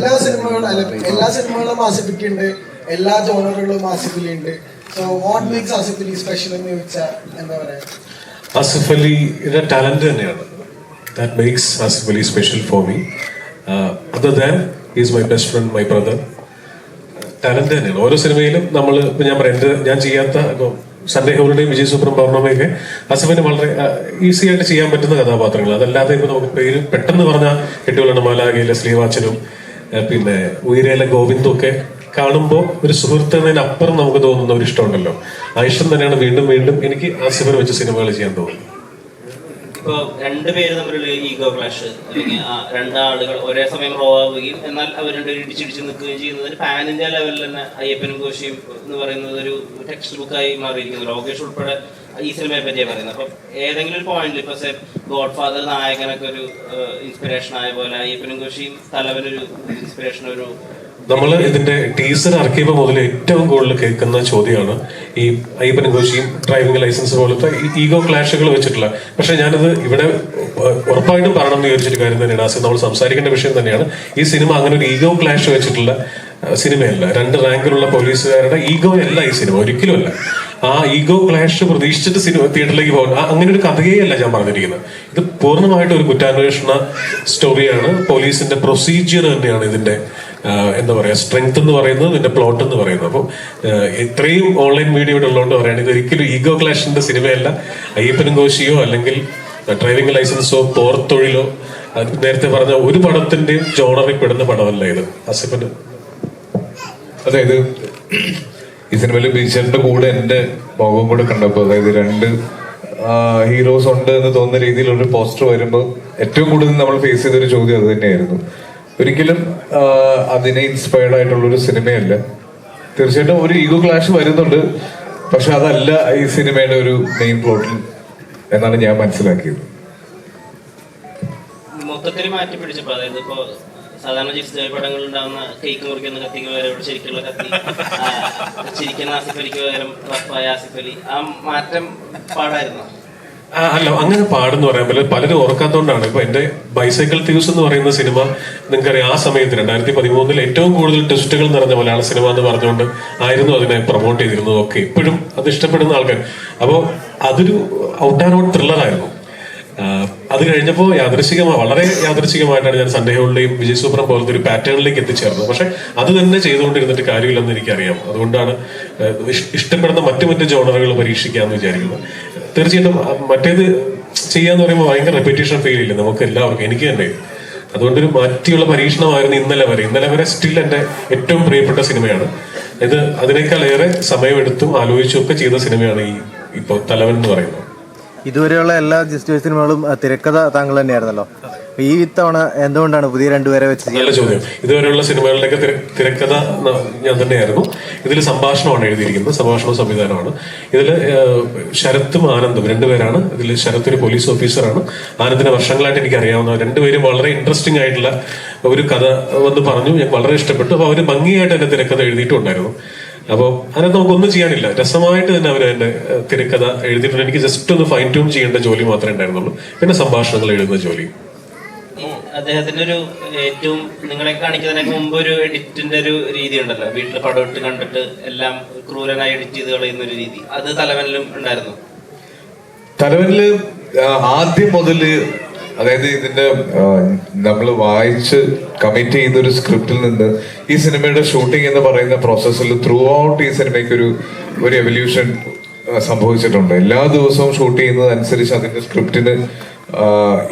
എല്ലാ സിനിമകളും എല്ലാ സിനിമകളും ആസിഫിക്കുണ്ട് എല്ലാ ജോണറുകളും ആസിഫിലുണ്ട് so what makes Asif Ali special എന്ന് ചോദിച്ചാൽ എന്താ പറയാ? ആസിഫ് അലിയുടെ ടാലന്റ് തന്നെയാണ്. That makes Asif Ali special for me other than is my best friend my brother talent തന്നെയാണ്. ഓരോ സിനിമയിലും നമ്മൾ ഞാൻ പറയാം എന്റെ ഞാൻ ചെയ്യാത്ത സൺഡേ ഹോളിഡേയും വിജയ് സൂപ്രം പൗർണമയൊക്കെ ആസിഫിന് വളരെ ഈസി ആയിട്ട് ചെയ്യാൻ പറ്റുന്ന കഥാപാത്രങ്ങൾ അതല്ലാതെ ഇപ്പൊ നമുക്ക് പേര് പെട്ടെന്ന് പറഞ്ഞ കെട്ടിയുള്ള മാലാകയിലെ ശ്രീവാച്ചനും പിന്നെ ഉയരയിലെ ഗോവിന്ദും ഒക്കെ കാണുമ്പോൾ ഒരു സുഹൃത്ത് എന്നതിനപ്പുറം നമുക്ക് തോന്നുന്ന ഒരു ഇഷ്ടമുണ്ടല്ലോ. ആ ഇഷ്ടം തന്നെയാണ് വീണ്ടും വീണ്ടും എനിക്ക് ആ ആസിഫിനെ വെച്ച് സിനിമകൾ ചെയ്യാൻ തോന്നുന്നത്. ഇപ്പൊ രണ്ടുപേര് തമ്മിലുള്ള ഈഗോ ക്ലാഷ് അല്ലെങ്കിൽ രണ്ടാളുകൾ ഒരേ സമയം റോ ആവുകയും എന്നാൽ അവർ രണ്ടുപേരും ഇടിച്ചിടിച്ച് നിൽക്കുകയും ചെയ്യുന്നത് പാൻ ഇന്ത്യ ലെവലിൽ തന്നെ അയ്യപ്പനും കോശിയും എന്ന് പറയുന്നത് ഒരു ടെക്സ്റ്റ് ബുക്കായി മാറിയിരിക്കുന്നു. ലോകേഷ് ഉൾപ്പെടെ ഈ സിനിമയെ പറ്റിയാണ് പറയുന്നത്. അപ്പം ഏതെങ്കിലും ഒരു പോയിന്റിൽ ഇപ്പൊ ഗോഡ് ഫാദർ നായകനൊക്കെ ഒരു ഇൻസ്പിറേഷൻ ആയ പോലെ അയ്യപ്പനും കോശിയും തലവനൊരു ഇൻസ്പിറേഷൻ ഒരു നമ്മൾ ഇതിന്റെ ടീസർ ഇറക്കിയപ്പോൾ മുതൽ ഏറ്റവും കൂടുതൽ കേൾക്കുന്ന ചോദ്യമാണ് ഈ അയ്യപ്പൻ ഘോഷിയും ഡ്രൈവിംഗ് ലൈസൻസ് പോലത്തെ ഈഗോ ക്ലാഷുകൾ വെച്ചിട്ടുള്ള. പക്ഷെ ഞാനത് ഇവിടെ ഉറപ്പായിട്ടും പറയണം എന്ന് ചോദിച്ചൊരു കാര്യം തന്നെയാണ്. ആ നമ്മൾ സംസാരിക്കേണ്ട വിഷയം തന്നെയാണ്. ഈ സിനിമ അങ്ങനെ ഒരു ഈഗോ ക്ലാഷ് വെച്ചിട്ടുള്ള സിനിമയല്ല. രണ്ട് റാങ്കിലുള്ള പോലീസുകാരുടെ ഈഗോ അല്ല ഈ സിനിമ ഒരിക്കലും അല്ല. ആ ഈഗോ ക്ലാഷ് പ്രതീക്ഷിച്ചിട്ട് സിനിമ തിയേറ്ററിലേക്ക് പോകാൻ അങ്ങനെ ഒരു കഥയേ അല്ല ഞാൻ പറഞ്ഞിരിക്കുന്നത്. ഇത് പൂർണമായിട്ട് ഒരു കുറ്റാന്വേഷണ സ്റ്റോറിയാണ് പോലീസിന്റെ പ്രൊസീജിയർ തന്നെയാണ് ഇതിന്റെ എന്താ പറയാ സ്ട്രെങ്ത് എന്ന് പറയുന്നത് നിന്റെ പ്ലോട്ട് എന്ന് പറയുന്നത് അപ്പം ഇത്രയും ഓൺലൈൻ മീഡിയ ഇവിടെ ഉള്ളതുകൊണ്ട് പറയുകയാണ് ഇത് ഒരിക്കലും ഈഗോ ക്ലാഷിന്റെ സിനിമയല്ല. അയ്യപ്പനും കോശിയോ അല്ലെങ്കിൽ ഡ്രൈവിംഗ് ലൈസൻസോ പോർത്തൊഴിലോ നേരത്തെ പറഞ്ഞ ഒരു പടത്തിന്റെയും ജോണറിൽ പെടുന്ന പടമല്ല ഇത്. അസിഫിന്? അതായത് ഈ സിനിമയിൽ ബീച്ചറിന്റെ കൂടെ എന്റെ മുഖം കൂടെ കണ്ടപ്പോൾ അതായത് രണ്ട് ഹീറോസ് ഉണ്ട് എന്ന് തോന്നുന്ന രീതിയിൽ ഒരു പോസ്റ്റർ വരുമ്പോൾ ഏറ്റവും കൂടുതൽ നമ്മൾ ഫേസ് ചെയ്ത ഒരു ചോദ്യം അത് തന്നെയായിരുന്നു. ഒരിക്കലും അതിനെ ഇൻസ്പയർഡ് ആയിട്ടുള്ള ഒരു സിനിമയല്ല. തീർച്ചയായിട്ടും ഒരു ഈഗോ ക്ലാഷ് വരുന്നുണ്ട് പക്ഷെ അതല്ല ഈ സിനിമയുടെ ഒരു മെയിൻ പ്ലോട്ടിൽ എന്നാണ് ഞാൻ മനസ്സിലാക്കിയത്. മൊത്തത്തിൽ മാറ്റി പിടിച്ചപ്പോ അതായത് ഇപ്പോ സാധാരണ ജിസ് പടങ്ങളിൽ ഉണ്ടാകുന്ന കേക്ക് മുറിക്കുന്ന കത്തിക്ക് പകരം ശരിക്കുള്ള കത്തി ചിരിക്കുന്ന ആസിഫ് പകരം റഫായ ആസിഫ് അലി ആ മാറ്റം പാടായിരുന്നു? അല്ല അങ്ങനെ പാടെന്ന് പറ്റില്ല. പലരും ഓർക്കാത്തതുകൊണ്ടാണ് ഇപ്പൊ എന്റെ ബൈസൈക്കിൾ തീവ്സ് എന്ന് പറയുന്ന സിനിമ നിങ്ങൾക്കറിയാം ആ സമയത്ത് രണ്ടായിരത്തി പതിമൂന്നിൽ ഏറ്റവും കൂടുതൽ ട്വിസ്റ്റുകൾ നിറഞ്ഞ മലയാള സിനിമ എന്ന് പറഞ്ഞുകൊണ്ട് ആയിരുന്നു അതിനെ പ്രൊമോട്ട് ചെയ്തിരുന്നത് ഒക്കെ. ഇപ്പോഴും അത് ഇഷ്ടപ്പെടുന്ന ആൾക്കാർ. അപ്പോൾ അതൊരു ഔട്ട് ആൻഡ് ഔട്ട് ത്രില്ലറായിരുന്നു അത് കഴിഞ്ഞപ്പോൾ യാദൃശികമായി വളരെ യാദൃശികമായിട്ടാണ് ഞാൻ സന്ദേഹങ്ങളുടെയും വിജയ് സൂപ്രം പോലത്തെ ഒരു പാറ്റേണിലേക്ക് എത്തിച്ചേർന്നത്. പക്ഷെ അത് തന്നെ ചെയ്തുകൊണ്ടിരുന്നിട്ട് കാര്യമില്ലെന്ന് എനിക്കറിയാം. അതുകൊണ്ടാണ് ഇഷ്ടപ്പെടുന്ന മറ്റു മറ്റു ജോണറുകൾ പരീക്ഷിക്കാമെന്ന് വിചാരിക്കുന്നത്. തീർച്ചയായിട്ടും മറ്റേത് ചെയ്യാന്ന് പറയുമ്പോൾ ഭയങ്കര റെപ്പിറ്റേഷൻ ഫീൽ ഇല്ല? നമുക്ക് എല്ലാവർക്കും എനിക്ക് തന്നെ. അതുകൊണ്ട് ഒരു മാറ്റിയുള്ള പരീക്ഷണമായിരുന്നു ഇന്നലെ വരെ. ഇന്നലെ വരെ സ്റ്റിൽ എന്റെ ഏറ്റവും പ്രിയപ്പെട്ട സിനിമയാണ്. ഇത് അതിനേക്കാൾ ഏറെ സമയമെടുത്തും ആലോചിച്ചും ഒക്കെ ചെയ്ത സിനിമയാണ് ഈ ഇപ്പോൾ തലവൻ എന്ന് പറയുന്നത്. ഇതുവരെയുള്ള എല്ലാ ജിസ്റ്റേഴ്സ് സിനിമകളും തിരക്കഥ താങ്കൾ തന്നെയായിരുന്നല്ലോ. ഈ ഇത്തവണ എന്തുകൊണ്ടാണ് പുതിയ രണ്ടുപേരെ വെച്ച് നല്ല ചോദ്യം. ഇതുവരെയുള്ള സിനിമകളിലൊക്കെ തിരക്കഥ ഞാൻ തന്നെയായിരുന്നു. ഇതിൽ സംഭാഷണമാണ് എഴുതിയിരിക്കുന്നത്. സംഭാഷണ സംവിധാനമാണ്. ഇതിൽ ശരത്തും ആനന്ദും രണ്ടുപേരാണ്. ഇതിൽ ശരത്ത് ഒരു പോലീസ് ഓഫീസറാണ്. ആനന്ദിനെ വർഷങ്ങളായിട്ട് എനിക്ക് അറിയാവുന്ന രണ്ടുപേരും വളരെ ഇൻട്രസ്റ്റിംഗ് ആയിട്ടുള്ള ഒരു കഥ വന്ന് പറഞ്ഞു. ഞാൻ വളരെ ഇഷ്ടപ്പെട്ടു. അപ്പൊ അവർ ഭംഗിയായിട്ട് എന്റെ തിരക്കഥ എഴുതിയിട്ടുണ്ടായിരുന്നു. അപ്പോൾ അതിനകത്ത് നമുക്കൊന്നും ചെയ്യാനില്ല. രസമായിട്ട് തന്നെ അവർ എന്റെ തിരക്കഥ എഴുതിയിട്ടുണ്ട്. എനിക്ക് ജസ്റ്റ് ഒന്ന് ഫൈൻ ട്യൂൺ ചെയ്യേണ്ട ജോലി മാത്രമേ ഉണ്ടായിരുന്നുള്ളൂ. പിന്നെ സംഭാഷണങ്ങൾ എഴുതുന്ന ജോലി. അദ്ദേഹത്തിന്റെ ഒരു ഏറ്റവും നിങ്ങളെ കാണിക്കുന്നതിനൊക്കെ മുമ്പ് ഒരു എഡിറ്റിന്റെ ഒരു രീതി ഉണ്ടല്ലോ. വീട്ടിൽ പടം ഇട്ട് കണ്ടിട്ട് എല്ലാം ക്രൂരനായി എഡിറ്റ് ചെയ്ത് കളയുന്ന ഒരു രീതി. അത് തലവനിലും ഉണ്ടായിരുന്നു? തലവനിൽ ആദ്യം മുതൽ അതായത് ഇതിന്റെ നമ്മൾ വായിച്ച് കമ്മിറ്റ് ചെയ്ത ഒരു സ്ക്രിപ്റ്റിൽ നിന്ന് ഈ സിനിമയുടെ ഷൂട്ടിംഗ് എന്ന് പറയുന്ന പ്രോസസ്സിൽ ത്രൂ ഔട്ട് ഈ സിനിമയ്ക്ക് ഒരു ഒരു എവല്യൂഷൻ സംഭവിച്ചിട്ടുണ്ട്. എല്ലാ ദിവസവും ഷൂട്ട് ചെയ്യുന്നതനുസരിച്ച് അതിന്റെ സ്ക്രിപ്റ്റിന്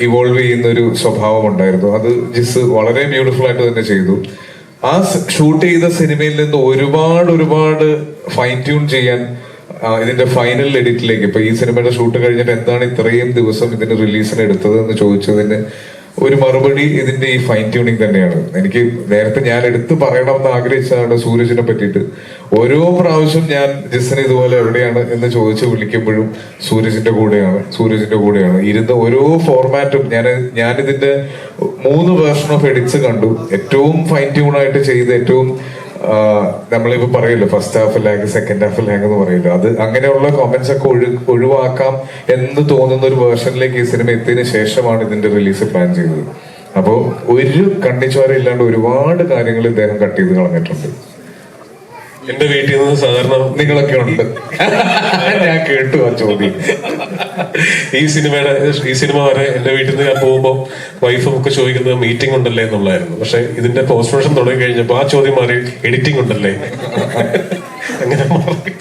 ഇവോൾവ് ചെയ്യുന്ന ഒരു സ്വഭാവം ഉണ്ടായിരുന്നു. അത് ജിസ് വളരെ ബ്യൂട്ടിഫുൾ ആയിട്ട് തന്നെ ചെയ്തു. ആ ഷൂട്ട് ചെയ്ത സിനിമയിൽ നിന്ന് ഒരുപാട് ഒരുപാട് ഫൈൻ ട്യൂൺ ചെയ്യാൻ ഇതിന്റെ ഫൈനൽ എഡിറ്റിലേക്ക് ഇപ്പൊ ഈ സിനിമയുടെ ഷൂട്ട് കഴിഞ്ഞിട്ട് എന്താണ് ഇത്രയും ദിവസം ഇതിന് റിലീസിന് എടുത്തത് എന്ന് ചോദിച്ചതിന് ഒരു മറുപടി ഇതിന്റെ ഈ ഫൈൻ ട്യൂണിങ് തന്നെയാണ്. എനിക്ക് നേരത്തെ ഞാൻ എടുത്തു പറയണമെന്ന് ആഗ്രഹിച്ചതാണ് സൂരജിനെ പറ്റിയിട്ട്. ഓരോ പ്രാവശ്യം ഞാൻ ജിസിനെ ഇതുപോലെ എവിടെയാണ് എന്ന് ചോദിച്ച് വിളിക്കുമ്പോഴും സൂരജിന്റെ കൂടെയാണ് സൂരജിന്റെ കൂടെയാണ്. ഇരുന്ന ഓരോ ഫോർമാറ്റും ഞാൻ ഞാനിതിന്റെ മൂന്ന് വേർഷൻ ഓഫ് എഡിറ്റ്സ് കണ്ടു. ഏറ്റവും ഫൈൻ ട്യൂൺ ആയിട്ട് ചെയ്ത് ഏറ്റവും നമ്മളിപ്പോ പറയല്ലോ first half lag second half lag എന്ന് പറയല്ലോ? അത് അങ്ങനെയുള്ള കോമന്റ്സ് ഒക്കെ ഒഴി ഒഴിവാക്കാം എന്ന് തോന്നുന്ന ഒരു വേർഷനിലേക്ക് ഈ സിനിമ എത്തിയതിനു ശേഷമാണ് ഇതിന്റെ റിലീസ് പ്ലാൻ ചെയ്തത്. അപ്പോ ഒരു കണ്ണിച്ചോര ഇല്ലാണ്ട് ഒരുപാട് കാര്യങ്ങൾ ഇദ്ദേഹം കട്ട് ചെയ്ത് കളഞ്ഞിട്ടുണ്ട്. എന്റെ വീട്ടിൽ നിന്ന് സാധാരണ നിങ്ങളൊക്കെ ഉണ്ട്. ഞാൻ കേട്ടു ആ ചോദ്യം. ഈ സിനിമയുടെ ഈ സിനിമ വരെ എന്റെ വീട്ടിൽ നിന്ന് ഞാൻ പോകുമ്പോൾ വൈഫും ഒക്കെ ചോദിക്കുന്നത് മീറ്റിംഗ് ഉണ്ടല്ലേ എന്നുള്ളായിരുന്നു പക്ഷെ ഇതിന്റെ പോസ്റ്റ് പ്രൊഡക്ഷൻ തുടങ്ങി കഴിഞ്ഞപ്പോ ആ ചോദ്യം മാറി എഡിറ്റിംഗ് ഉണ്ടല്ലേ? അങ്ങനെ മാറി.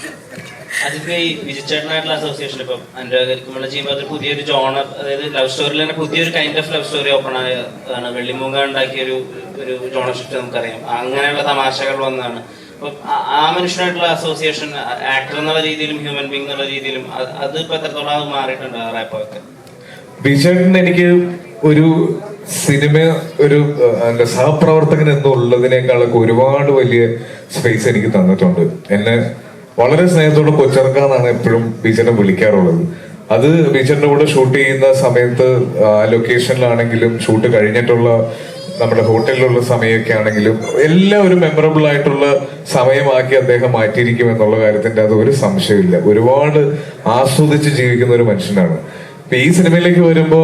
അതിപ്പോ ഈ വിജിച്ചേട്ടനായിട്ടുള്ള അസോസിയേഷൻ ഇപ്പം അനുരാഗരിക്കുമ്പോൾ ചെയ്യുമ്പോൾ പുതിയൊരു ജോണർ അതായത് ലവ് സ്റ്റോറിയിൽ തന്നെ പുതിയൊരു kind of love story open ആയതാണ് വെള്ളിമൂങ്ങ ഉണ്ടാക്കിയ ഒരു ഒരു ജോണർ ഷിഫ്റ്റ് നമുക്കറിയാം. അങ്ങനെയുള്ള തമാശകൾ വന്നതാണ് അപ്പൊ ആ- മനുഷ്യനായിട്ടുള്ള അസോസിയേഷൻ ആക്ടർ എന്നുള്ള രീതിയിലും ഹ്യൂമൻ ബീങ് എന്നുള്ള രീതിയിലും അത് ഇപ്പൊ എത്രത്തോളം മാറിയിട്ടുണ്ട് റാപ്പൊക്കെ എനിക്ക് ഒരു സിനിമ ഒരു സഹപ്രവർത്തകൻ എന്നുള്ളതിനേക്കാളൊക്കെ ഒരുപാട് വലിയ സ്പേസ് എനിക്ക് തന്നിട്ടുണ്ട്. എന്നെ വളരെ സ്നേഹത്തോടെ കൊച്ചിറക്കാന്നാണ് എപ്പോഴും ബീച്ചറിനെ വിളിക്കാറുള്ളത്. അത് ബീച്ചറിന്റെ കൂടെ ഷൂട്ട് ചെയ്യുന്ന സമയത്ത് ലൊക്കേഷനിലാണെങ്കിലും ഷൂട്ട് കഴിഞ്ഞിട്ടുള്ള നമ്മുടെ ഹോട്ടലിലുള്ള സമയമൊക്കെ ആണെങ്കിലും എല്ലാം ഒരു മെമ്മറബിൾ ആയിട്ടുള്ള സമയമാക്കി അദ്ദേഹം മാറ്റിയിരിക്കും എന്നുള്ള കാര്യത്തിന്റെ അത് ഒരു സംശയമില്ല ഒരുപാട് ആസ്വദിച്ച് ജീവിക്കുന്ന ഒരു മനുഷ്യനാണ്. ഇപ്പൊ ഈ സിനിമയിലേക്ക് വരുമ്പോ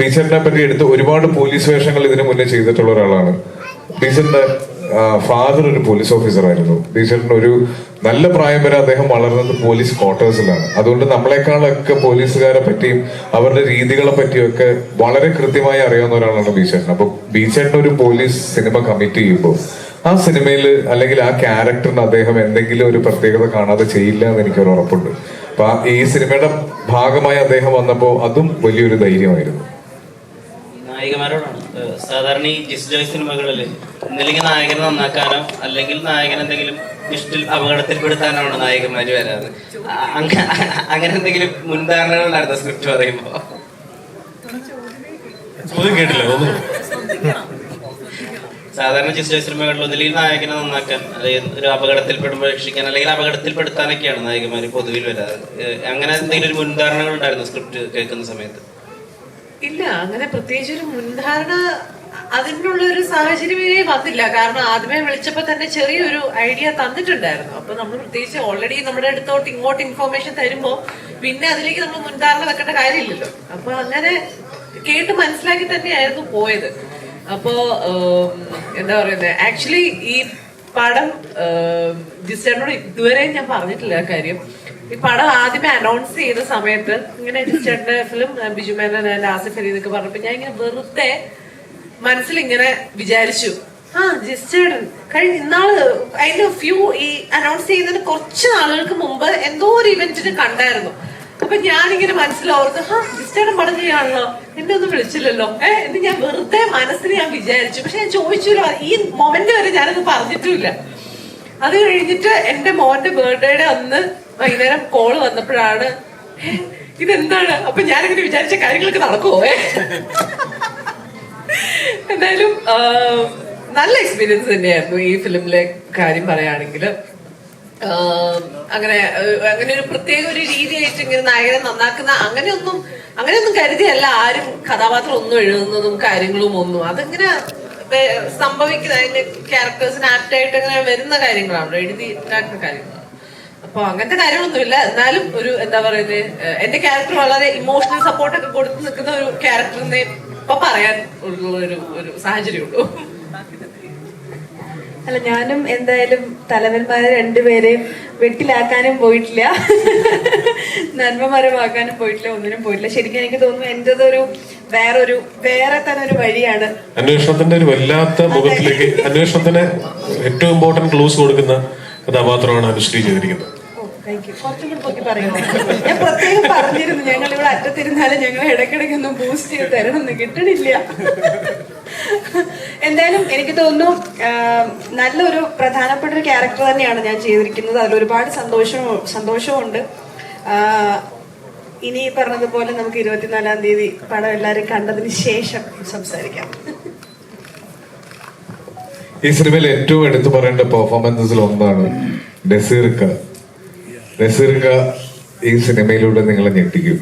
ടീച്ചറിനെ പറ്റി എടുത്ത് ഒരുപാട് പോലീസ് വേഷങ്ങൾ ഇതിനു മുന്നേ ചെയ്തിട്ടുള്ള ഒരാളാണ്. ടീച്ചറിന്റെ ഫാദർ ഒരു പോലീസ് ഓഫീസറായിരുന്നു ടീച്ചറിന് ഒരു നല്ല പ്രായം വരെ അദ്ദേഹം വളർന്നത് പോലീസ് ക്വാർട്ടേഴ്സിലാണ് അതുകൊണ്ട് നമ്മളെക്കാളൊക്കെ പോലീസുകാരെ പറ്റിയും അവരുടെ രീതികളെ പറ്റിയും ഒക്കെ വളരെ കൃത്യമായി അറിയാവുന്ന ഒരാളാണ് ബീച്ചേട്ടൻ. അപ്പൊ ബീച്ചേട്ടൻ ഒരു പോലീസ് സിനിമ കമ്മിറ്റ് ചെയ്യുമ്പോൾ ആ സിനിമയിൽ അല്ലെങ്കിൽ ആ ക്യാരക്ടറിന് അദ്ദേഹം എന്തെങ്കിലും ഒരു പ്രത്യേകത കാണാതെ ചെയ്യില്ല എന്ന് എനിക്കൊരു ഉറപ്പുണ്ട്. അപ്പൊ ഈ സിനിമയുടെ ഭാഗമായി അദ്ദേഹം വന്നപ്പോൾ അതും വലിയൊരു ധൈര്യമായിരുന്നു. സാധാരണ ഈ ജിസ് ജോയ് സിനിമകളിൽ ഒന്നില്ലെങ്കിൽ നായകനെ നന്നാക്കാനോ അല്ലെങ്കിൽ നായകൻ എന്തെങ്കിലും ഇഷ്ടിൽ അപകടത്തിൽപ്പെടുത്താനാണ് നായകന്മാര് വരാറ്? അങ്ങനെ എന്തെങ്കിലും മുൻധാരണകൾ ഉണ്ടായിരുന്ന സ്ക്രിപ്റ്റ് പറയുമ്പോ കേട്ടില്ല ഒന്ന് സാധാരണ ജോയ് സിനിമകളിൽ ഒന്നില്ലെങ്കിൽ നായകനെ നന്നാക്കാൻ അല്ലെങ്കിൽ ഒരു അപകടത്തിൽപ്പെടുമ്പോൾ രക്ഷിക്കാൻ അല്ലെങ്കിൽ അപകടത്തിൽപ്പെടുത്താനൊക്കെയാണ് നായകന്മാര് പൊതുവിൽ വരാറ്. അങ്ങനെ എന്തെങ്കിലും ഒരു മുൻധാരണകൾ ഉണ്ടായിരുന്നു സ്ക്രിപ്റ്റ് കേൾക്കുന്ന സമയത്ത്? ഇല്ല അങ്ങനെ പ്രത്യേകിച്ച് ഒരു മുൻധാരണ അതിനുള്ള ഒരു സാഹചര്യമേ വന്നില്ല. കാരണം ആദ്യമേ വിളിച്ചപ്പോ തന്നെ ചെറിയൊരു ഐഡിയ തന്നിട്ടുണ്ടായിരുന്നു. അപ്പൊ നമ്മൾ പ്രത്യേകിച്ച് ഓൾറെഡി നമ്മുടെ അടുത്തോട്ട് ഇങ്ങോട്ട് ഇൻഫോർമേഷൻ തരുമ്പോ പിന്നെ അതിലേക്ക് നമ്മൾ മുൻധാരണ വെക്കേണ്ട കാര്യമില്ലല്ലോ. അപ്പൊ അങ്ങനെ കേട്ട് മനസ്സിലാക്കി തന്നെയായിരുന്നു പോയത്. അപ്പോ എന്താ പറയുന്നത് ആക്ച്വലി ഈ പടം ജിസ്റ്റേനോട് ഇതുവരെ ഞാൻ പറഞ്ഞിട്ടില്ല കാര്യം. ഈ പടം ആദ്യമേ അനൗൺസ് ചെയ്ത സമയത്ത് ഇങ്ങനെ ജിസ്റ്റേന്റെ ഫിലിം ബിജു മേനൻ ആസിഫ് അലി എന്നൊക്കെ പറഞ്ഞപ്പോ ഞാൻ ഇങ്ങനെ വെറുതെ മനസ്സിൽ ഇങ്ങനെ വിചാരിച്ചു. ആ ജിസ്റ്റേഡൻ കഴിഞ്ഞ ഇന്നാൾ അതിന്റെ ഫ്യൂ ഈ അനൗൺസ് ചെയ്യുന്നതിന് കുറച്ച് നാളുകൾക്ക് മുമ്പ് എന്തോ ഒരു ഇവന്റിന് കണ്ടായിരുന്നു. അപ്പൊ ഞാനിങ്ങനെ മനസ്സിലോർത്ത് ഹാ ജിസ്റ്റേഡൻ പടം ചെയ്യാണല്ലോ എന്നെ ഒന്നും വിളിച്ചില്ലല്ലോ. ഏഹ് എന്ന് ഞാൻ വെറുതെ മനസ്സിൽ ഞാൻ വിചാരിച്ചു. പക്ഷെ ഞാൻ ചോദിച്ചില്ല ഈ മൊമെന്റ് വരെ ഞാനത് പറഞ്ഞിട്ടില്ല അത് കഴിഞ്ഞിട്ട് എന്റെ മോന്റെ ബർത്ത്ഡേയുടെ അന്ന് വൈകുന്നേരം കോൾ വന്നപ്പോഴാണ് "ഏ, ഇതെന്താണ്? അപ്പൊ ഞാനിങ്ങനെ വിചാരിച്ച കാര്യങ്ങളൊക്കെ നടക്കുമോ ഏ? എന്തായാലും നല്ല എക്സ്പീരിയൻസ് തന്നെയായിരുന്നു ഈ ഫിലിമിലെ കാര്യം പറയുകയാണെങ്കിൽ. അങ്ങനെ അങ്ങനെ ഒരു പ്രത്യേക ഒരു രീതിയായിട്ട് ഇങ്ങനെ നായകനെ നന്നാക്കുന്ന അങ്ങനെയൊന്നും അങ്ങനെയൊന്നും കരുതിയല്ല. ആരും കഥാപാത്രം ഒന്നും എഴുതുന്നതും കാര്യങ്ങളും ഒന്നും. അതിങ്ങനെ സംഭവിക്കുന്ന അതിന്റെ ക്യാരക്ടേഴ്സിന് ആപ്റ്റായിട്ട് അങ്ങനെ വരുന്ന കാര്യങ്ങളാണ്. എഴുതി ഉണ്ടാക്കുന്ന കാര്യങ്ങളാണ്. അപ്പൊ അങ്ങനത്തെ കാര്യങ്ങളൊന്നുമില്ല. എന്നാലും ഒരു എന്താ പറയുന്നത് എന്റെ ക്യാരക്ടർ വളരെ ഇമോഷണൽ സപ്പോർട്ട് ഒക്കെ കൊടുത്ത് നിൽക്കുന്ന ഒരു ക്യാരക്ടറിനെ ഇപ്പൊ പറയാൻ ഉള്ള ഒരു ഒരു സാഹചര്യമുള്ളൂ അല്ല ഞാനും എന്തായാലും തലവന്മാരെ രണ്ടുപേരെയും വെട്ടിലാക്കാനും പോയിട്ടില്ല. നന്മമരമാക്കാനും പോയിട്ടില്ല ഒന്നിനും പോയിട്ടില്ല. ശരിക്കും എനിക്ക് തോന്നുന്നു എന്റേതൊരു വേറൊരു വേറെ തന്നെ ഒരു വഴിയാണ്. അന്വേഷണത്തിന്റെ ഒരു വല്ലാത്ത മുഖത്തിലേക്ക് അന്വേഷണത്തിന് ഏറ്റവും ഇമ്പോർട്ടന്റ് ക്ലൂസ് കൊടുക്കുന്ന കഥാപാത്രമാണ് അനുശ്രീ ചെയ്തിരിക്കുന്നത്. പ്രത്യേകം പറഞ്ഞിരുന്നു ഞങ്ങൾ ഇവിടെ അറ്റത്തിരുന്നാലും ഞങ്ങൾ ഇടയ്ക്കിടയ്ക്ക് ഒന്നും ബൂസ്റ്റ് ചെയ്ത് തരണമെന്ന് കിട്ടണില്ല. എന്തായാലും എനിക്ക് തോന്നുന്നു നല്ലൊരു പ്രധാനപ്പെട്ട ഒരു ക്യാരക്ടർ തന്നെയാണ് ഞാൻ ചെയ്തിരിക്കുന്നത്. അതിൽ ഒരുപാട് സന്തോഷവും സന്തോഷമുണ്ട് ഇനി പറഞ്ഞതുപോലെ നമുക്ക് ഇരുപത്തിനാലാം തീയതി പടം എല്ലാവരും കണ്ടതിന് ശേഷം സംസാരിക്കാം. ഈ സിനിമയിൽ ഏറ്റവും എടുത്തു പറയേണ്ട പെർഫോമൻസസിൽ ഒന്നാണ് നസീർക്ക നസീർക്ക ഈ സിനിമയിലൂടെ നിങ്ങളെ ഞെട്ടിക്കും.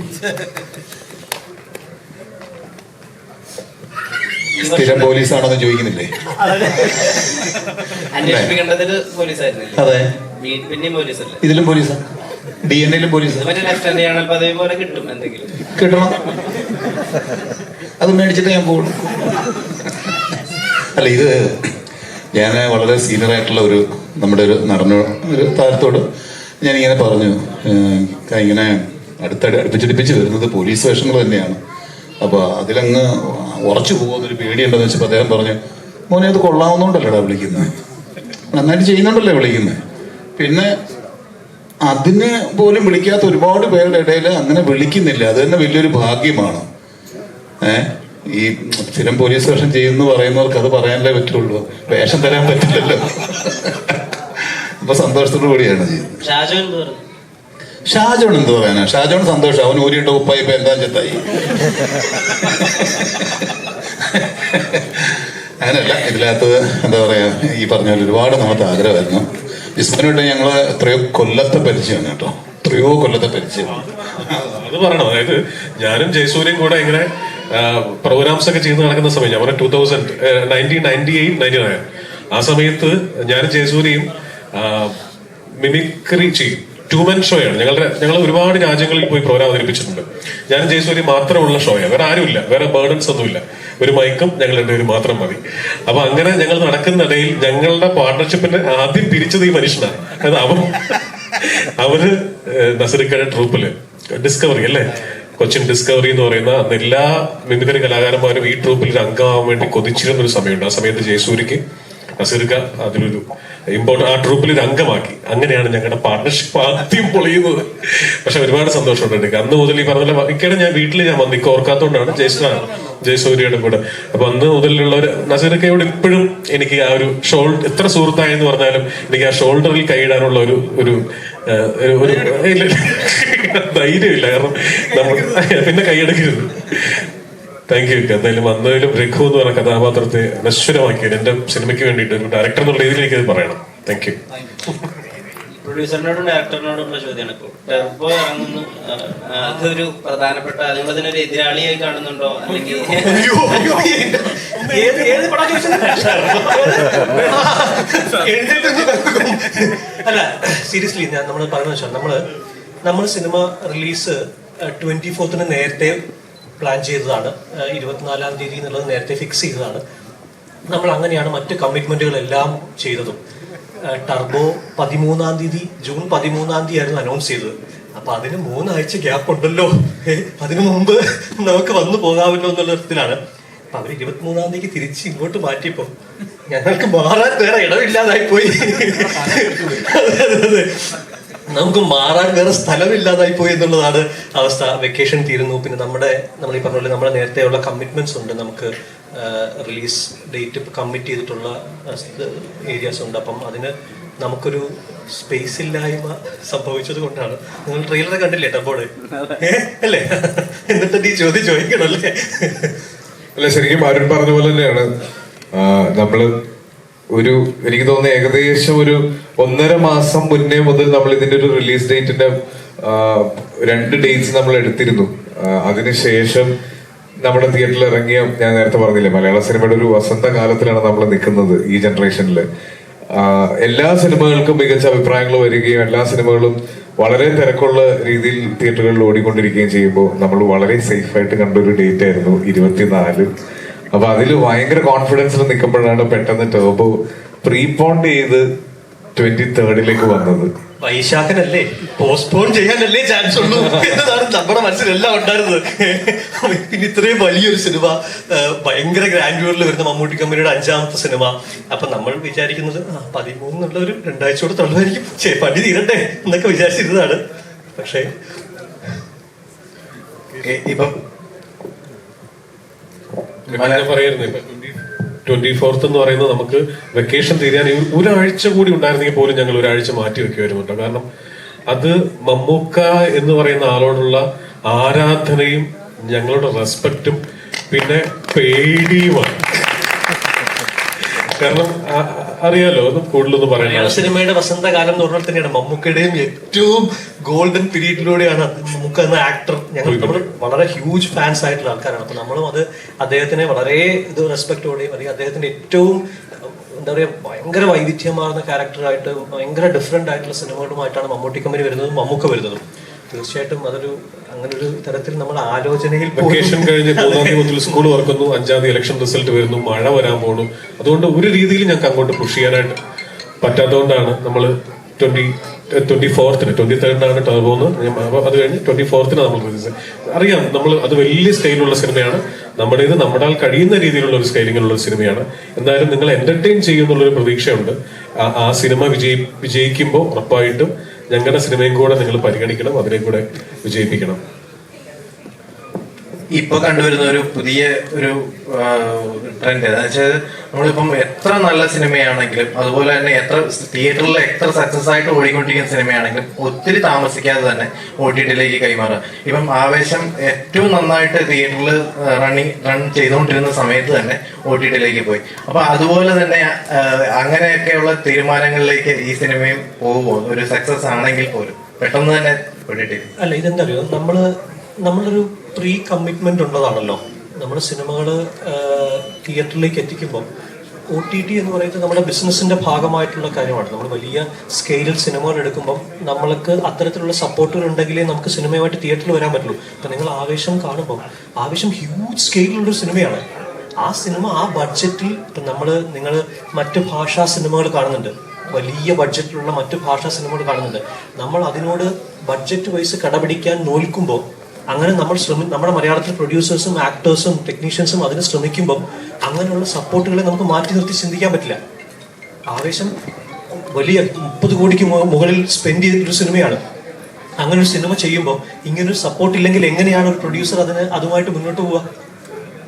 സ്ഥിരം പോലീസാണെന്ന് ചോദിക്കുന്നില്ലേ? അന്വേഷിപ്പിക്കേണ്ടത് പോലീസായിരുന്നില്ല? അതെ. ഇതിലും പോലീസാ? ഡി എൻ എയിലും പോലീസ്? കിട്ടണം. അത് മേടിച്ചിട്ട് ഞാൻ പോകും. അല്ല ഇത് ഞാൻ വളരെ സീനിയർ ആയിട്ടുള്ള ഒരു നമ്മുടെ ഒരു നടന ഒരു താരത്തോട് ഞാനിങ്ങനെ പറഞ്ഞു ഇങ്ങനെ അടുത്തടി അടുപ്പിച്ചടുപ്പിച്ച് വരുന്നത് പോലീസ് സ്റ്റേഷനുകൾ തന്നെയാണ്. അപ്പോൾ അതിലങ്ങ് ഉറച്ചു പോകുന്നൊരു പേടിയുണ്ടെന്ന് വെച്ചപ്പോൾ അദ്ദേഹം പറഞ്ഞു മോനെ അത് കൊള്ളാവുന്നതുകൊണ്ടല്ലടാ വിളിക്കുന്നത് നന്നായിട്ട് ചെയ്യുന്നുണ്ടല്ലേ വിളിക്കുന്നത് പിന്നെ അതിന് പോലും വിളിക്കാത്ത ഒരുപാട് പേരുടെ ഇടയിൽ അങ്ങനെ വിളിക്കുന്നില്ല. അത് തന്നെ വലിയൊരു ഭാഗ്യമാണ്. ഏ ഈ സ്ഥിരം പോലീസ് സ്റ്റേഷൻ ചെയ്യുന്നു പറയുന്നവർക്ക് അത് പറയാനല്ലേ പറ്റുള്ളൂ. വേഷം തരാൻ പറ്റില്ലല്ലോ. അപ്പൊ സന്തോഷത്തോടു കൂടിയാണ്. ചെയ്യുന്നത് ഷാജു എന്ത് പറഞ്ഞു? ഷാജോൺ എന്ത് പറയാനാ? ഷാജോൺ സന്തോഷം. അവൻ ഊരിയിട്ട് ഉപ്പായി ഇപ്പൊ എന്താ ചെത്തായി? അങ്ങനല്ല ഇതിനകത്ത് എന്താ പറയാ ഈ പറഞ്ഞ പോലെ ഒരുപാട് നമുക്ക് ആഗ്രഹമായിരുന്നു. വിസ്മനുമായിട്ട് ഞങ്ങൾ എത്രയോ കൊല്ലത്തെ പരിചയമാണ് കേട്ടോ. എത്രയോ കൊല്ലത്തെ പരിചയമാണ് അത് പറയണം. അതായത് ഞാനും ജയസൂര്യയും കൂടെ ഇങ്ങനെ പ്രോഗ്രാംസ് ഒക്കെ ചെയ്ത് നടക്കുന്ന സമയം ഞാൻ പറഞ്ഞ two thousand nineteen ninety eight ninety nine ആ സമയത്ത് ഞാനും ജയസൂര്യയും മിമിക്രി ചെയ്യും ടു മെൻ ഷോയാണ്. ഞങ്ങളുടെ ഞങ്ങൾ ഒരുപാട് രാജ്യങ്ങളിൽ പോയി പ്രോഗ്രാം അവതരിപ്പിച്ചിട്ടുണ്ട്. ഞാനും ജയസൂര്യ മാത്രമുള്ള ഷോയാണ്. വേറെ ആരുമില്ല. വേറെ ബേർഡൻസ് ഒന്നുമില്ല. ഒരു മൈക്കും ഞങ്ങൾ രണ്ടുപേരും മാത്രം മതി. അപ്പൊ അങ്ങനെ ഞങ്ങൾ നടക്കുന്നിടയിൽ ഞങ്ങളുടെ പാർട്ട്ണർഷിപ്പിന്റെ ആദ്യം തിരിച്ചത് ഈ മനുഷ്യനാണ്. അവർ അവർ നസറിക്കയുടെ ട്രൂപ്പിൽ ഡിസ്കവറി അല്ലേ? കൊച്ചിൻ ഡിസ്കവറി എന്ന് പറയുന്ന അന്ന് എല്ലാ മിമിക്രി കലാകാരന്മാരും ഈ ട്രൂപ്പിൽ ഒരു അംഗമാവാൻ വേണ്ടി കൊതിച്ചിരുന്ന ഒരു സമയമുണ്ട്. ആ സമയത്ത് ജയസൂര്യക്ക് നസീർക്ക അതിലൊരു ഇമ്പോർട്ടൻ ആ ട്രൂപ്പിൽ ഒരു അംഗമാക്കി. അങ്ങനെയാണ് ഞങ്ങളുടെ പാർട്ണർഷിപ്പ് ആദ്യം പൊളിയുന്നത്. പക്ഷെ ഒരുപാട് സന്തോഷമുണ്ട്. അന്ന് മുതൽ ഈ പറഞ്ഞ ഇക്കടെ ഞാൻ വീട്ടിൽ ഞാൻ വന്നു ഇക്ക ഓർക്കാത്തോണ്ടാണ് ജയശ്രാണ് ജയസൂര്യയുടെ കൂടെ. അപ്പൊ അന്ന് മുതലുള്ള ഒരു നസീറക്കയോട് ഇപ്പോഴും എനിക്ക് ആ ഒരു ഷോൾ എത്ര സുഹൃത്തായെന്ന് പറഞ്ഞാലും എനിക്ക് ആ ഷോൾഡറിൽ കൈയിടാനുള്ള ഒരു ഒരു- ഒരു ധൈര്യമില്ല. കാരണം നമ്മൾ പിന്നെ കൈയെടുക്കരുത്. താങ്ക് യു എന്തായാലും വന്നതിലും രഘു എന്ന് പറഞ്ഞ കഥാപാത്രത്തെ നശ്വരമാക്കിയത് എന്റെ സിനിമയ്ക്ക് വേണ്ടിയിട്ട് ഒരു ഡയറക്ടർ എന്നുള്ള രീതിയിൽ ഇത് പറയണം. താങ്ക് യു പ്രൊഡ്യൂസറിനോടും ഡയറക്ടറിനോടുള്ള ചോദ്യമാണ് ഇപ്പോൾ ടെർബോ ഇറങ്ങുന്നു. അതൊരു പ്രധാനപ്പെട്ട നിങ്ങൾ അതിനൊരു എതിരാളിയായി കാണുന്നുണ്ടോ? അല്ലെങ്കിൽ അല്ല സീരിയസ്ലി ഞാൻ നമ്മൾ പറഞ്ഞു വെച്ചാൽ നമ്മൾ നമ്മൾ സിനിമ റിലീസ് ട്വന്റി ഫോർത്തിന് നേരത്തെ പ്ലാൻ ചെയ്തതാണ്. ഇരുപത്തിനാലാം തീയതി എന്നുള്ളത് നേരത്തെ ഫിക്സ് ചെയ്തതാണ്. നമ്മൾ അങ്ങനെയാണ് മറ്റ് കമ്മിറ്റ്മെന്റുകളെല്ലാം ചെയ്തതും. ടർബോ പതിമൂന്നാം തീയതി ജൂൺ പതിമൂന്നാം തീയതി ആയിരുന്നു അനൗൺസ് ചെയ്തത്. അപ്പൊ അതിന് മൂന്നാഴ്ച ഗ്യാപ്പ് ഉണ്ടല്ലോ. അതിനു മുമ്പ് നമുക്ക് വന്നു പോകാമല്ലോ എന്നുള്ള തരത്തിലാണ് അപ്പൊ അവർ ഇരുപത്തിമൂന്നാം തീയതി തിരിച്ച് ഇങ്ങോട്ട് മാറ്റിയപ്പോ ഞങ്ങൾക്ക് മാറാൻ വേറെ ഇടമില്ലാതായി പോയി. നമുക്ക് മാറാൻ വേറെ സ്ഥലമില്ലാതായി പോയി എന്നുള്ളതാണ് അവസ്ഥ. വെക്കേഷൻ തീരുന്നു. പിന്നെ നമ്മുടെ നമ്മൾ ഈ പറഞ്ഞ പോലെ നമ്മുടെ നേരത്തെയുള്ള കമ്മിറ്റ്മെന്റ്സ് ഉണ്ട്. നമുക്ക് റിലീസ് ഡേറ്റ് കമ്മിറ്റ് ചെയ്തിട്ടുള്ള ഏരിയാസ് ഉണ്ട്. അപ്പം അതിന് നമുക്കൊരു സ്പേസ് ഇല്ലായ്മ സംഭവിച്ചത് കൊണ്ടാണ്. നിങ്ങൾ ട്രെയിലർ കണ്ടില്ലേ ടബോർഡ് അല്ലേ? എന്നിട്ട് നീ ചോദ്യം ചോദിക്കണല്ലേ അല്ല? ശരിക്കും അരുൺ പറഞ്ഞ പോലെ തന്നെയാണ്. നമ്മൾ ഒരു എനിക്ക് തോന്നുന്നു ഏകദേശം ഒരു ഒന്നര മാസം മുന്നേ മുതൽ നമ്മൾ ഇതിന്റെ ഒരു റിലീസ് ഡേറ്റിന്റെ രണ്ട് ഡേറ്റ്സ് നമ്മൾ എടുത്തിരുന്നു. അതിനുശേഷം നമ്മുടെ തിയേറ്ററിൽ ഇറങ്ങിയ ഞാൻ നേരത്തെ പറഞ്ഞില്ലേ മലയാള സിനിമയുടെ ഒരു വസന്തകാലത്തിലാണ് നമ്മൾ നിൽക്കുന്നത് ഈ ജനറേഷനിൽ എല്ലാ സിനിമകൾക്കും മികച്ച അഭിപ്രായങ്ങൾ വരികയും എല്ലാ സിനിമകളും വളരെ തിരക്കുള്ള രീതിയിൽ തിയേറ്ററുകളിൽ ഓടിക്കൊണ്ടിരിക്കുകയും ചെയ്യുമ്പോൾ നമ്മൾ വളരെ സേഫായിട്ട് കണ്ട ഒരു ഡേറ്റ് ആയിരുന്നു ഇരുപത്തിനാല്. അപ്പൊ അതിൽ ഭയങ്കര കോൺഫിഡൻസിൽ നിൽക്കുമ്പോഴാണ് പെട്ടെന്ന് ടേബോ പ്രീപോണ്ട് ചെയ്ത് ട്വന്റി തേർഡിലേക്ക് വന്നത്. വൈശാഖനല്ലേ? പോസ്റ്റ്പോൺ ചെയ്യാനല്ലേ ചാൻസ് ഉള്ളൂ. എന്നതാണ് നമ്മുടെ മനസ്സിലെല്ലാം ഉണ്ടായിരുന്നത്. പിന്നെ ഇത്രയും വലിയൊരു സിനിമ ഭയങ്കര ഗ്രാൻഡ്യൂറിൽ വരുന്ന മമ്മൂട്ടി കമ്പനിയുടെ അഞ്ചാമത്തെ സിനിമ അപ്പൊ നമ്മൾ വിചാരിക്കുന്നത് ആ പതിമൂന്നുള്ള ഒരു രണ്ടാഴ്ച കൂടെ തള്ളുമായിരിക്കും. ചേ പണി തീരട്ടെ എന്നൊക്കെ വിചാരിച്ചിരുന്നതാണ്. പക്ഷേ ഇപ്പം ട്വന്റി ഫോർത്ത് എന്ന് പറയുന്നത് നമുക്ക് വെക്കേഷൻ തീരാൻ ഒരു- ഒരാഴ്ച കൂടി ഉണ്ടായിരുന്നെങ്കിൽ പോലും ഞങ്ങൾ ഒരാഴ്ച മാറ്റി വെക്കുമായിരുന്നു കാരണം അത് മമ്മൂക്ക എന്ന് പറയുന്ന ആളോടുള്ള ആരാധനയും ഞങ്ങളുടെ റെസ്പെക്റ്റും പിന്നെ പേടിയുമാണ്. കാരണം അറിയാലോ ഒന്നും കൂടുതലൊന്നും പറയാനുള്ള സിനിമയുടെ വസന്തകാലം എന്ന് പറഞ്ഞാൽ തന്നെയാണ് മമ്മൂക്കയുടെയും ഏറ്റവും ഗോൾഡൻ പീരീഡിലൂടെയാണ് മമ്മൂക്ക എന്ന ആക്ടർ ഞങ്ങൾ നമ്മൾ വളരെ ഹ്യൂജ് ഫാൻസ് ആയിട്ടുള്ള ആൾക്കാരാണ്. അപ്പൊ നമ്മളും അത് അദ്ദേഹത്തിനെ വളരെ ഇത് റെസ്പെക്ടോടെയും അല്ലെങ്കിൽ അദ്ദേഹത്തിന്റെ ഏറ്റവും എന്താ പറയുക ഭയങ്കര വൈവിധ്യമാർന്ന ക്യാരക്ടറായിട്ട് ഭയങ്കര ഡിഫറെന്റ് ആയിട്ടുള്ള സിനിമകളുമായിട്ടാണ് മമ്മൂട്ടി കമ്പനി വരുന്നതും മമ്മൂക്ക വരുന്നതും. തീർച്ചയായിട്ടും അതൊരു അങ്ങനെ ഒരു തരത്തിൽ നമ്മൾ ആലോചനയിൽ വെക്കേഷൻ കഴിഞ്ഞ് മൂന്നാം തീയതി മുതൽ സ്കൂൾ തുറക്കുന്നു. അഞ്ചാം തീയതി ഇലക്ഷൻ റിസൾട്ട് വരുന്നു. മഴ വരാൻ പോണു. അതുകൊണ്ട് ഒരു രീതിയിൽ ഞങ്ങൾക്ക് അങ്ങോട്ട് പുഷ് ചെയ്യാനായിട്ട് പറ്റാത്തതുകൊണ്ടാണ് നമ്മൾ ട്വന്റി ട്വന്റി ഫോർത്തിന് ട്വന്റി തേർഡിനാണ് ടർബോന്ന് അത് കഴിഞ്ഞ് ട്വന്റി ഫോർത്തിന് നമ്മൾ റിലീസ് അറിയാം നമ്മൾ അത് വലിയ സ്കെയിലുള്ള സിനിമയാണ് നമ്മുടെ ഇത് നമ്മുടെ കഴിയുന്ന രീതിയിലുള്ള ഒരു സ്കെയിലിങ്ങിലുള്ള ഒരു സിനിമയാണ് എന്തായാലും നിങ്ങൾ എന്റർടൈൻ ചെയ്യുന്നുള്ളൊരു പ്രതീക്ഷയുണ്ട്. ആ സിനിമ വിജയി വിജയിക്കുമ്പോൾ ഉറപ്പായിട്ടും ഞങ്ങളുടെ സിനിമയും കൂടെ നിങ്ങൾ പരിഗണിക്കണം അതിനെ കൂടെ വിജയിപ്പിക്കണം. ഇപ്പൊ കണ്ടുവരുന്ന ഒരു പുതിയ ഒരു ട്രെൻഡ് എന്ന് വെച്ചാൽ നമ്മളിപ്പം എത്ര നല്ല സിനിമയാണെങ്കിലും അതുപോലെ തന്നെ എത്ര തിയേറ്ററിൽ എത്ര സക്സസ് ആയിട്ട് ഓടിക്കൊണ്ടിരിക്കുന്ന സിനിമയാണെങ്കിലും ഒത്തിരി താമസിക്കാതെ തന്നെ ഒ ടി ടിയിലേക്ക് കൈമാറുക. ഇപ്പം ആവേശം ഏറ്റവും നന്നായിട്ട് തിയേറ്ററിൽ റണ്ണിങ് റൺ ചെയ്തുകൊണ്ടിരുന്ന സമയത്ത് തന്നെ ഒ ടി ടിയിലേക്ക് പോയി. അപ്പൊ അതുപോലെ തന്നെ അങ്ങനെയൊക്കെയുള്ള തീരുമാനങ്ങളിലേക്ക് ഈ സിനിമയും പോകുമോ? ഒരു സക്സസ് ആണെങ്കിൽ പോലും. പെട്ടെന്ന് തന്നെ അല്ല ഇതെന്താ അറിയോ? നമ്മൾ നമ്മളൊരു പ്രീ കമ്മിറ്റ്മെന്റ് ഉള്ളതാണല്ലോ. നമ്മുടെ സിനിമകൾ തിയേറ്ററിലേക്ക് എത്തിക്കുമ്പോൾ ഒ ടി ടി എന്ന് പറയുന്നത് നമ്മുടെ ബിസിനസിന്റെ ഭാഗമായിട്ടുള്ള കാര്യമാണ്. നമ്മൾ വലിയ സ്കെയിലിൽ സിനിമകൾ എടുക്കുമ്പോൾ നമ്മൾക്ക് അത്തരത്തിലുള്ള സപ്പോർട്ടുകൾ ഉണ്ടെങ്കിലേ നമുക്ക് സിനിമയുമായിട്ട് തിയേറ്ററിൽ വരാൻ പറ്റുള്ളൂ. അപ്പൊ നിങ്ങൾ ആവേശം കാണുമ്പോൾ ആവേശം ഹ്യൂജ് സ്കെയിലുള്ള ഒരു സിനിമയാണ്. ആ സിനിമ ആ ബഡ്ജറ്റിൽ ഇപ്പം നമ്മൾ നിങ്ങൾ മറ്റ് ഭാഷാ സിനിമകൾ കാണുന്നുണ്ട്. വലിയ ബഡ്ജറ്റിലുള്ള മറ്റു ഭാഷാ സിനിമകൾ കാണുന്നുണ്ട്. നമ്മൾ അതിനോട് ബഡ്ജറ്റ് വൈസ് കടപിടിക്കാൻ നോൽക്കുമ്പോൾ അങ്ങനെ നമ്മൾ ശ്രമി നമ്മുടെ മലയാളത്തിൽ പ്രൊഡ്യൂസേഴ്സും ആക്ടേഴ്സും ടെക്നീഷ്യൻസും അതിന് ശ്രമിക്കുമ്പം അങ്ങനെയുള്ള സപ്പോർട്ടുകളെ നമുക്ക് മാറ്റി നിർത്തി ചിന്തിക്കാൻ പറ്റില്ല. ആവേശം വലിയ മുപ്പത് കോടിക്ക് മുകളിൽ സ്പെൻഡ് ചെയ്തിട്ടൊരു സിനിമയാണ്. അങ്ങനെ ഒരു സിനിമ ചെയ്യുമ്പോൾ ഇങ്ങനൊരു സപ്പോർട്ട് ഇല്ലെങ്കിൽ എങ്ങനെയാണ് ഒരു പ്രൊഡ്യൂസർ അതിന് അതുമായിട്ട് മുന്നോട്ട് പോവുക?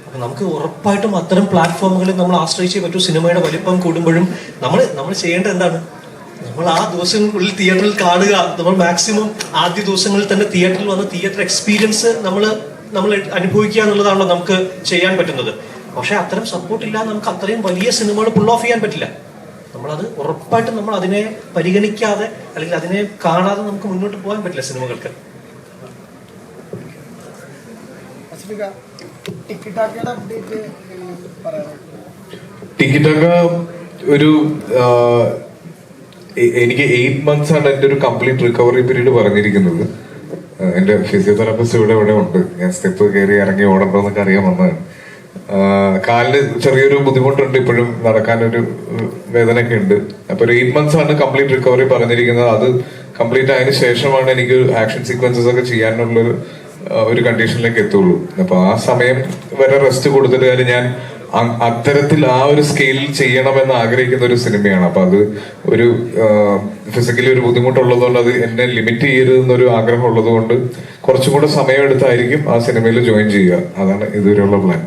അപ്പൊ നമുക്ക് ഉറപ്പായിട്ടും അത്തരം പ്ലാറ്റ്ഫോമുകളിൽ നമ്മൾ ആശ്രയിച്ചേ പറ്റൂ. സിനിമയുടെ വലിപ്പം കൂടുമ്പോഴും നമ്മൾ നമ്മൾ ചെയ്യേണ്ടത് എന്താണ്? നമ്മൾ ആ ദിവസങ്ങൾക്കുള്ളിൽ തിയേറ്ററിൽ കാണുക. നമ്മൾ മാക്സിമം ആദ്യ ദിവസങ്ങളിൽ തന്നെ തിയേറ്ററിൽ വന്ന് തിയേറ്റർ എക്സ്പീരിയൻസ് നമ്മൾ നമ്മൾ അനുഭവിക്കുക എന്നുള്ളതാണല്ലോ നമുക്ക് ചെയ്യാൻ പറ്റുന്നത്. പക്ഷെ അത്തരം സപ്പോർട്ട് ഇല്ലാതെ നമുക്ക് അത്രയും വലിയ സിനിമകൾ പുൾ ഓഫ് ചെയ്യാൻ പറ്റില്ല. നമ്മളത് ഉറപ്പായിട്ടും നമ്മൾ അതിനെ പരിഗണിക്കാതെ അല്ലെങ്കിൽ അതിനെ കാണാതെ നമുക്ക് മുന്നോട്ട് പോകാൻ പറ്റില്ല സിനിമകൾക്ക്. ടിക്കറ്റൊക്കെ ഒരു എനിക്ക് എയ്റ്റ് മന്ത്സ് ആണ് എന്റെ ഒരു കംപ്ലീറ്റ് റിക്കവറി പീരീഡ് പറഞ്ഞിരിക്കുന്നത്. എന്റെ ഫിസിയോതെറാപ്പിസ്റ്റ് ഇവിടെ ഇവിടെ ഉണ്ട്. ഞാൻ സ്റ്റെപ്പ് കയറി ഇറങ്ങി ഓടണ്ടോ എന്നൊക്കെ അറിയാൻ വന്നതാണ്. കാലിന് ചെറിയൊരു ബുദ്ധിമുട്ടുണ്ട്. ഇപ്പോഴും നടക്കാനൊരു വേദനയൊക്കെ ഉണ്ട്. അപ്പൊ ഒരു എയ്റ്റ് മന്ത്സ് ആണ് കംപ്ലീറ്റ് റിക്കവറി പറഞ്ഞിരിക്കുന്നത്. അത് കംപ്ലീറ്റ് ആയതിനു ശേഷമാണ് എനിക്ക് ആക്ഷൻ സീക്വൻസസ് ഒക്കെ ചെയ്യാനുള്ളൊരു ആ, ഒരു കണ്ടീഷനിലേക്ക് എത്തുള്ളൂ. അപ്പൊ ആ സമയം വരെ റെസ്റ്റ് കൊടുത്തിട്ട് ഞാൻ അത്തരത്തിൽ ആ ഒരു സ്കെയിലിൽ ചെയ്യണമെന്ന് ആഗ്രഹിക്കുന്ന ഒരു സിനിമയാണ്. അപ്പൊ അത് ഒരു ഫിസിക്കലി ഒരു ബുദ്ധിമുട്ടുള്ളതുകൊണ്ട് അത് എന്നെ ലിമിറ്റ് ചെയ്യരുതെന്നൊരു ആഗ്രഹം ഉള്ളതുകൊണ്ട് കുറച്ചും കൂടെ സമയം എടുത്തായിരിക്കും ആ സിനിമയിൽ ജോയിൻ ചെയ്യുക. അതാണ് ഇതുവരെയുള്ള പ്ലാൻ